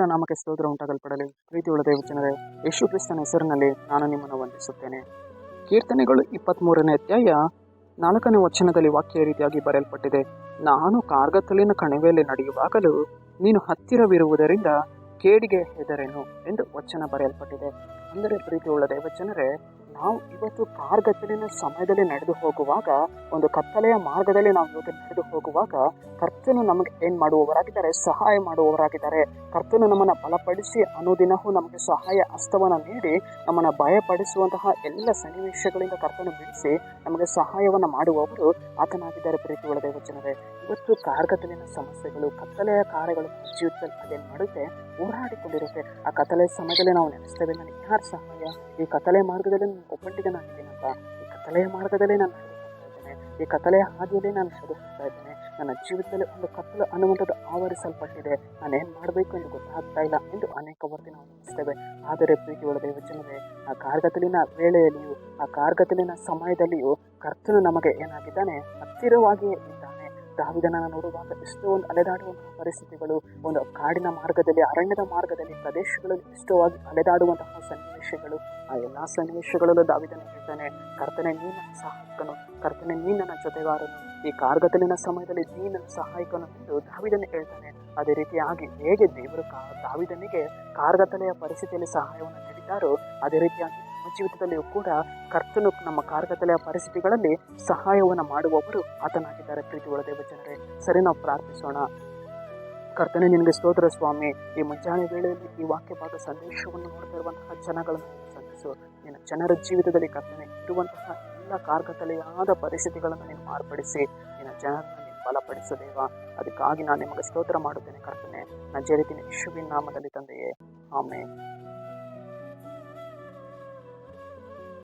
ನಾಮಕ್ಕೆ ಸ್ತೋತ್ರ ಉಂಟಾಗಲ್ಪಡಲಿ. ಪ್ರೀತಿಯುಳ್ಳ ದೇವಚನರೇ ಯೇಸು ಕ್ರಿಸ್ತನ ಹೆಸರಿನಲ್ಲಿ ನಾನು ನಿಮ್ಮನ್ನು ವಂದಿಸುತ್ತೇನೆ. ಕೀರ್ತನೆಗಳು ಇಪ್ಪತ್ತ್ಮೂರನೇ ಅಧ್ಯಾಯ ನಾಲ್ಕನೇ ವಚನದಲ್ಲಿ ವಾಕ್ಯ ರೀತಿಯಾಗಿ ಬರೆಯಲ್ಪಟ್ಟಿದೆ. ನಾನು ಕಾರ್ಗತ್ತಲಿನ ಕಣಿವೆಯಲ್ಲಿ ನಡೆಯುವಾಗಲೂ ನೀನು ಹತ್ತಿರವಿರುವುದರಿಂದ ಕೇಡಿಗೆ ಹೆದರೇನು ಎಂದು ವಚನ ಬರೆಯಲ್ಪಟ್ಟಿದೆ. ಅಂದರೆ ಪ್ರೀತಿಯುಳ್ಳ ದೇವಚನರೇ ನಾವು ಇವತ್ತು ಕಾರ್ ಕಾರ್ಗತ್ತಲಿನ ಸಮಯದಲ್ಲಿ ನಡೆದು ಹೋಗುವಾಗ, ಒಂದು ಕತ್ತಲೆಯ ಮಾರ್ಗದಲ್ಲಿ ನಾವು ಇವತ್ತು ನಡೆದು ಹೋಗುವಾಗ, ಕರ್ತನು ನಮಗೆ ಏನು ಮಾಡುವವರಾಗಿದ್ದಾರೆ? ಸಹಾಯ ಮಾಡುವವರಾಗಿದ್ದಾರೆ. ಕರ್ತನು ನಮ್ಮನ್ನು ಬಲಪಡಿಸಿ ಅನುದಿನವೂ ನಮಗೆ ಸಹಾಯ ಹಸ್ತವನ್ನು ನೀಡಿ ನಮ್ಮನ್ನು ಭಯಪಡಿಸುವಂತಹ ಎಲ್ಲ ಸನ್ನಿವೇಶಗಳಿಂದ ಕರ್ತನು ಬಿಡಿಸಿ ನಮಗೆ ಸಹಾಯವನ್ನು ಮಾಡುವವರು ಆತನಾಗಿದ್ದಾರೆ ಪ್ರೀತಿ ಒಳ್ಳೆಯ ವಚನವೇ ಇವತ್ತು ಕಾರ್ಗತ್ತಲಿನ ಸಮಸ್ಯೆಗಳು, ಕತ್ತಲೆಯ ಕಾರ್ಯಗಳು ಜೀವಿತದಲ್ಲಿ ಅದೇನು ಮಾಡುತ್ತೆ ಹೋರಾಡಿಕೊಂಡಿರುತ್ತೆ ಆ ಕತ್ತಲೆಯ ಸಮಯದಲ್ಲಿ ನಾವು ನೆನೆಸ್ತೇವೆ. ನನಗೆ ಯಾರು ಸಹಾಯ? ಈ ಕತ್ತಲೆಯ ಮಾರ್ಗದಲ್ಲಿ ನಾನು ಒಬ್ಬಂಟಿಗೆ ನಾನಿದ್ದೀನಂತ ಈ ಕತ್ತಲೆಯ ಮಾರ್ಗದಲ್ಲಿ ನಾನು ಇದ್ದೇನೆ ಈ ಕತ್ತಲೆಯ ಹಾದಿಯಲ್ಲಿ ನಾನು ಶೋಧಿಸ್ತಾ ಇದ್ದೇನೆ. ನನ್ನ ಜೀವಿತದಲ್ಲಿ ಒಂದು ಕತ್ತಲು ಅನ್ನುವಂಥದ್ದು ಆವರಿಸಲ್ಪಟ್ಟಿದೆ. ನಾನು ಏನು ಮಾಡಬೇಕು ಎಂದು ಗೊತ್ತಾಗ್ತಾ ಇಲ್ಲ ಎಂದು ಅನೇಕ ವರ್ತಿ ನಾವು ನೆನೆಸ್ತೇವೆ. ಆದರೆ ಪ್ರೀತಿ ದೇವಜನವೇ ಆ ಕಾರ್ಗತಲಿನ ವೇಳೆಯಲ್ಲಿಯೂ, ಆ ಕಾರ್ಗತಲಿನ ಸಮಯದಲ್ಲಿಯೂ ಕರ್ತನು ನಮಗೆ ಏನಾಗಿದ್ದಾನೆ? ಹತ್ತಿರವಾಗಿಯೇ ದಾವಿದನನ್ನು ನೋಡುವಾಗ ಎಷ್ಟೋ ಒಂದು ಅಲೆದಾಡುವಂತಹ ಪರಿಸ್ಥಿತಿಗಳು, ಒಂದು ಕಾಡಿನ ಮಾರ್ಗದಲ್ಲಿ, ಅರಣ್ಯದ ಮಾರ್ಗದಲ್ಲಿ, ಪ್ರದೇಶಗಳಲ್ಲಿ ಇಷ್ಟವಾಗಿ ಅಲೆದಾಡುವಂತಹ ಸನ್ನಿವೇಶಗಳು. ಆ ಎಲ್ಲ ಸನ್ನಿವೇಶಗಳಲ್ಲೂ ದಾವಿದನ ಹೇಳ್ತಾನೆ, ಕರ್ತನೆ, ನೀ ಸಹಾಯಕನು, ಕರ್ತನೆ, ನೀ ನನ್ನ ಜೊತೆಗಾರನು. ಈ ಕಾರ್ಗದಲ್ಲಿನ ಸಮಯದಲ್ಲಿ ನೀ ಸಹಾಯಕನು ಎಂದು ದಾವಿದನ ಹೇಳ್ತಾನೆ. ಅದೇ ರೀತಿಯಾಗಿ ಹೇಗೆ ದೇವರು ಕಾ, ದಾವಿದನಿಗೆ ಕಾರ್ಗತಲೆಯ ಪರಿಸ್ಥಿತಿಯಲ್ಲಿ ಸಹಾಯವನ್ನು ನೀಡಿದ್ದಾರೋ, ಅದೇ ರೀತಿಯಾಗಿ ಜೀವಿತದಲ್ಲಿಯೂ ಕೂಡ ಕರ್ತನು ನಮ್ಮ ಕಾರ್ಗತಲೆಯ ಪರಿಸ್ಥಿತಿಗಳಲ್ಲಿ ಸಹಾಯವನ್ನು ಮಾಡುವವರು ಆತನಾಗಿದ್ದಾರೆ ಪ್ರೀತಿ ಒಳದೇವ ಜನರೇ. ಸರಿ, ನಾವು ಪ್ರಾರ್ಥಿಸೋಣ. ಕರ್ತನೆ, ನಿನಗೆ ಸ್ತೋತ್ರ ಸ್ವಾಮಿ. ಈ ಮುಂಜಾನೆ ವೇಳೆಯಲ್ಲಿ ಈ ವಾಕ್ಯ ಸಂದೇಶವನ್ನು ನೋಡ್ತಾ ಇರುವಂತಹ ಜನಗಳನ್ನು ನೀನು ಸಂಧಿಸು ನಿನ್ನ ಜನರ ಜೀವಿತದಲ್ಲಿ ಕರ್ತನೆ ಇರುವಂತಹ ಎಲ್ಲ ಕಾರ್ಗತಲೆಯಾದ ಪರಿಸ್ಥಿತಿಗಳನ್ನು ನೀನು ಮಾರ್ಪಡಿಸಿ. ನಿನ್ನ ಜನರನ್ನು ನೀನು ಬಲಪಡಿಸದೇವ ಅದಕ್ಕಾಗಿ ನಾನು ನಿಮಗೆ ಸ್ತೋತ್ರ ಮಾಡುತ್ತೇನೆ ಕರ್ತನೆ. ನಜ್ಜರಿತಿನ ಯಶುವಿನ ನಾಮದಲ್ಲಿ ತಂದೆಯೇ. ಆಮೇಲೆ